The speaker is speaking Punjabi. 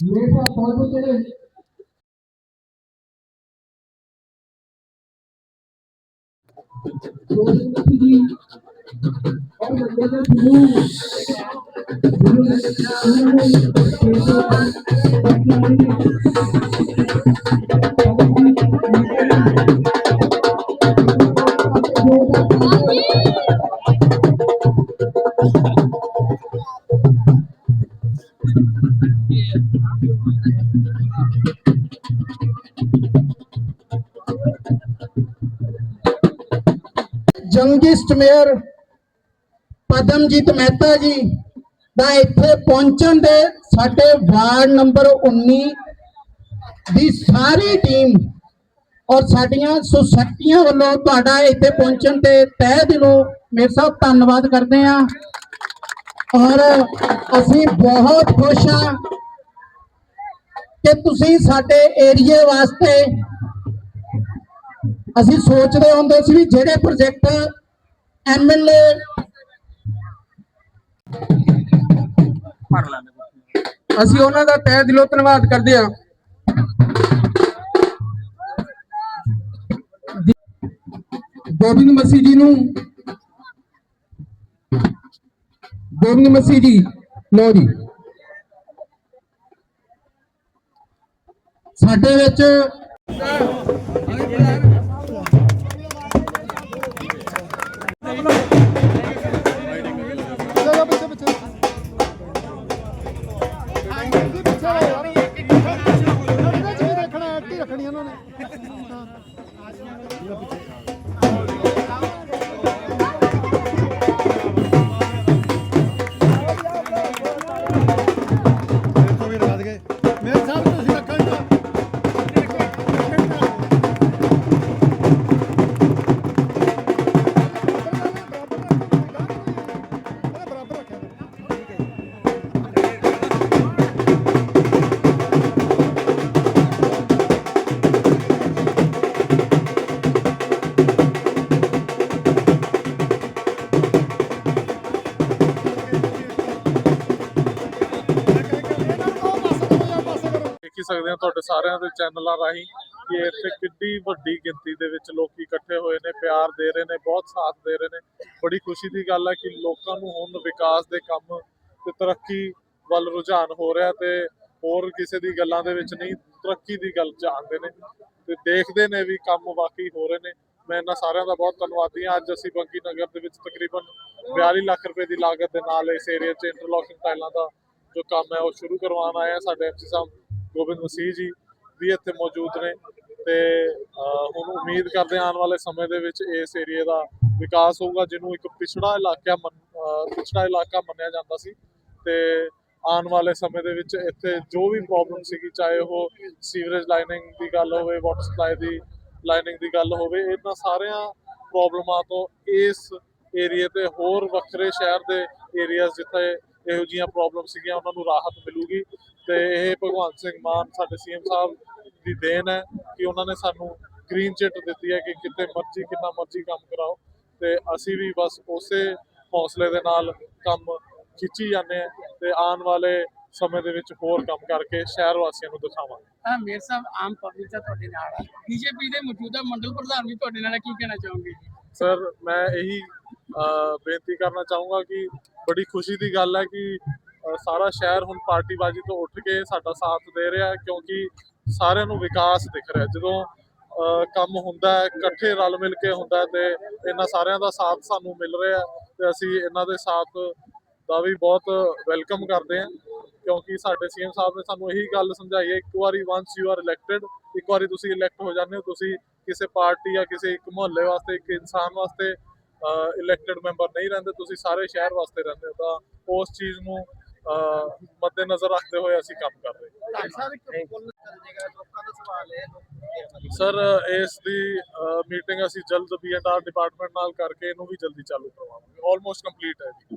ਮੇਰਾ ਬਹੁਤ ਤੇਰੇ ਗੋਬਿੰਦ ਜੰਗਿਸਟ ਮੇਅਰ ਪਦਮਜੀਤ ਮਹਿਤਾ ਜੀ ਦਾ ਇੱਥੇ ਪਹੁੰਚਣ ਦੇ ਸਾਡੇ ਵਾਰਡ ਨੰਬਰ 19 ਦੀ ਸਾਰੀ ਟੀਮ ਔਰ ਸਾਡੀਆਂ ਸੁਸਾਇਟੀਆਂ ਵੱਲੋਂ ਤੁਹਾਡਾ ਇੱਥੇ ਪਹੁੰਚਣ ਤੇ ਤਹਿ ਦਿਲੋਂ ਮੇਰੇ ਸਾਹਿਬ ਧੰਨਵਾਦ ਕਰਦੇ ਹਾਂ। ਔਰ ਅਸੀਂ ਬਹੁਤ ਖੁਸ਼ ਹਾਂ ਕਿ ਤੁਸੀਂ ਸਾਡੇ ਏਰੀਏ ਵਾਸਤੇ ਅਸੀਂ ਸੋਚਦੇ ਹੁੰਦੇ ਸੀ ਵੀ ਜਿਹੜੇ ਪ੍ਰੋਜੈਕਟ ਐਮਐਲਏ ਅਸੀਂ ਉਹਨਾਂ ਦਾ ਤਹਿ ਦਿਲੋਂ ਧੰਨਵਾਦ ਕਰਦੇ ਹਾਂ। ਗੋਬਿੰਦ ਮਸੀਹ ਜੀ ਨੂੰ ਗੋਬਿੰਦ ਮਸੀਹ ਜੀ ਲੋ ਜੀ। ਸਾਡੇ ਵਿੱਚ ਦੇਖ ਹੀ ਸਕਦੇ ਹਾਂ ਤੁਹਾਡੇ ਸਾਰਿਆਂ ਦੇ ਚੈਨਲਾਂ ਰਾਹੀਂ ਕਿ ਇੱਥੇ ਕਿੰਨੀ ਵੱਡੀ ਗਿਣਤੀ ਦੇ ਵਿੱਚ ਲੋਕੀ ਇਕੱਠੇ ਹੋਏ ਨੇ, ਪਿਆਰ ਦੇ ਰਹੇ ਨੇ, ਬਹੁਤ ਸਾਥ ਦੇ ਰਹੇ ਨੇ। ਬੜੀ ਖੁਸ਼ੀ ਦੀ ਗੱਲ ਹੈ ਕਿ ਲੋਕਾਂ ਨੂੰ ਹੁਣ ਵਿਕਾਸ ਦੇ ਕੰਮ ਤੇ ਤਰੱਕੀ ਵੱਲ ਰੁਝਾਨ ਹੋ ਰਿਹਾ ਤੇ ਹੋਰ ਕਿਸੇ ਦੀ ਗੱਲਾਂ ਦੇ ਵਿੱਚ ਨਹੀਂ, ਤਰੱਕੀ ਦੀ ਗੱਲ ਜਾਣਦੇ ਨੇ। ਤੇ ਦੇਖਦੇ ਨੇ ਵੀ ਕੰਮ ਵਾਕਈ ਹੋ ਰਹੇ ਨੇ। ਮੈਂ ਇਹਨਾਂ ਸਾਰਿਆਂ ਦਾ ਬਹੁਤ ਧੰਨਵਾਦੀ ਹਾਂ। ਅੱਜ ਅਸੀਂ ਬੰਕੀ ਨਗਰ ਦੇ ਵਿੱਚ ਤਕਰੀਬਨ 42 ਲੱਖ ਰੁਪਏ ਦੀ ਲਾਗਤ ਦੇ ਨਾਲ ਇਸ ਏਰੀਆ 'ਚ ਇੰਟਰਲੋਕਿੰਗ ਟਾਈਲਾਂ ਦਾ ਜੋ ਕੰਮ ਹੈ ਉਹ ਸ਼ੁਰੂ ਕਰਵਾਉਣ ਆਏ ਆ ਸਾਡੇ ਐਮਸੀ ਸਾਹਿਬ ਗੋਬਿੰਦ ਮਸੀਹ ਜੀ ਵੀ ਇੱਥੇ ਮੌਜੂਦ ਨੇ ਤੇ ਹੁਣ ਉਮੀਦ ਕਰਦੇ ਆਉਣ ਵਾਲੇ ਸਮੇਂ ਦੇ ਵਿੱਚ ਇਸ ਏਰੀਆ ਦਾ ਵਿਕਾਸ ਹੋਊਗਾ, ਜਿਹਨੂੰ ਇੱਕ ਪਿਛੜਾ ਇਲਾਕਾ ਮੰਨ- ਪਿਛੜਾ ਇਲਾਕਾ ਮੰਨਿਆ ਜਾਂਦਾ ਸੀ। ਤੇ ਆਉਣ ਵਾਲੇ ਸਮੇਂ ਦੇ ਵਿੱਚ ਇੱਥੇ ਜੋ ਵੀ ਪ੍ਰੋਬਲਮ ਸੀਗੀ, ਚਾਹੇ ਉਹ ਸੀਵਰੇਜ ਲਾਈਨਿੰਗ ਦੀ ਗੱਲ ਹੋਵੇ ਵਾਟਰ ਸਪਲਾਈ ਦੀ ਲਾਈਨਿੰਗ ਦੀ ਗੱਲ ਹੋਵੇ, ਇਹਨਾਂ ਸਾਰਿਆਂ ਪ੍ਰੋਬਲਮਾਂ ਤੋਂ ਇਸ ਏਰੀਆ ਤੇ ਹੋਰ ਵੱਖਰੇ ਸ਼ਹਿਰ ਦੇ ਏਰੀਆਜ਼ ਜਿੱਥੇ ਇਹੋ ਜੀਆਂ ਪ੍ਰੋਬਲਮ ਸੀਗੀਆਂ ਉਹਨਾਂ ਨੂੰ ਰਾਹਤ ਮਿਲੂਗੀ ਤੇ ਇਹ ਭਗਵੰਤ ਸਿੰਘ ਮਾਨ ਸਾਡੇ ਸੀਐਮ ਸਾਹਿਬ ਦੀ ਦੇਣ ਹੈ ਕਿ ਉਹਨਾਂ ਨੇ ਸਾਨੂੰ ਗ੍ਰੀਨ ਚਿੱਟ ਦਿੱਤੀ ਹੈ ਕਿ ਕਿਤੇ ਮਰਜ਼ੀ ਕਿੰਨਾ ਮਰਜ਼ੀ ਕੰਮ ਕਰਾਓ ਤੇ ਅਸੀਂ ਵੀ ਬਸ ਉਸੇ ਹੌਸਲੇ ਦੇ ਨਾਲ ਕੰਮ ਖਿੱਚੀ ਜਾਂਦੇ ਆ ਤੇ ਆਉਣ ਵਾਲੇ ਸਮੇਂ ਦੇ ਵਿੱਚ ਹੋਰ ਕੰਮ ਕਰਕੇ ਸ਼ਹਿਰ ਵਾਸੀਆਂ ਨੂੰ ਦਿਖਾਵਾਂਗੇ। ਹਾਂ ਮੇਰ ਸਾਹਿਬ ਆਮ ਪਬਲਿਕ ਦਾ ਤੁਹਾਡੇ ਨਾਲ ਆ। ਬੀਜੇਪੀ ਦੇ ਮੌਜੂਦਾ ਮੰਡਲ ਪ੍ਰਧਾਨ ਵੀ ਤੁਹਾਡੇ ਨਾਲ ਕੀ ਕਹਿਣਾ ਚਾਹੋਗੇ ਸਰ ਮੈਂ ਇਹੀ ਬੇਨਤੀ ਕਰਨਾ ਚਾਹੂੰਗਾ ਕਿ ਬੜੀ ਖੁਸ਼ੀ ਦੀ ਗੱਲ ਹੈ ਕਿ ਸਾਰਾ ਸ਼ਹਿਰ ਹੁਣ ਪਾਰਟੀਬਾਜ਼ੀ ਤੋਂ ਉੱਠ ਕੇ ਸਾਡਾ ਸਾਥ ਦੇ ਰਿਹਾ ਹੈ, ਕਿਉਂਕਿ ਸਾਰਿਆਂ ਨੂੰ ਵਿਕਾਸ ਦਿਖ ਰਿਹਾ ਜਦੋਂ ਕੰਮ ਹੁੰਦਾ ਹੈ, ਇਕੱਠੇ ਰਲ ਮਿਲ ਕੇ ਹੁੰਦਾ ਹੈ ਤੇ ਇਹਨਾਂ ਸਾਰਿਆਂ ਦਾ ਸਾਥ ਸਾਨੂੰ ਮਿਲ ਰਿਹਾ ਹੈ ਤੇ ਅਸੀਂ ਇਹਨਾਂ ਦੇ ਸਾਥ ਦਾ ਵੀ ਬਹੁਤ ਵੈਲਕਮ ਕਰਦੇ ਹਾਂ, ਕਿਉਂਕਿ ਸਾਡੇ ਸੀਐਮ ਸਾਹਿਬ ਨੇ ਸਾਨੂੰ ਇਹੀ ਗੱਲ ਸਮਝਾਈ ਹੈ, ਇੱਕ ਵਾਰੀ ਵਾਂਸ ਯੂ ਆਰ ਇਲੈਕਟਡ ਇੱਕ ਵਾਰੀ ਤੁਸੀਂ ਇਲੈਕਟ ਹੋ ਜਾਂਦੇ ਹੋ, ਤੁਸੀਂ ਕਿਸੇ ਪਾਰਟੀ ਜਾਂ ਕਿਸੇ ਇੱਕ ਮੁਹੱਲੇ ਵਾਸਤੇ, ਇੱਕ ਇਨਸਾਨ ਵਾਸਤੇ ਇਲੈਕਟਡ ਮੈਂਬਰ ਨਹੀਂ ਰਹਿੰਦੇ ਤੁਸੀਂ ਸਾਰੇ ਸ਼ਹਿਰ ਵਾਸਤੇ ਰਹਿੰਦੇ ਹੋ ਤਾਂ ਉਸ ਚੀਜ਼ ਨੂੰ ਅਹ, ਮੱਦੇਨਜ਼ਰ ਰੱਖਦੇ ਹੋਏ ਅਸੀਂ ਕੰਮ ਕਰ ਰਹੇ ਹੈ। ਸਰ ਇਸ ਦੀ ਮੀਟਿੰਗ ਅਸੀਂ ਜਲਦ ਬੀਐਨਆਰ ਡਿਪਾਰਟਮੈਂਟ ਨਾਲ ਕਰਕੇ ਇਹਨੂੰ ਵੀ ਜਲਦੀ ਚਾਲੂ ਕਰਵਾਵਾਂਗੇ ਆਲਮੋਸਟ ਕੰਪਲੀਟ ਹੈ ਜੀ।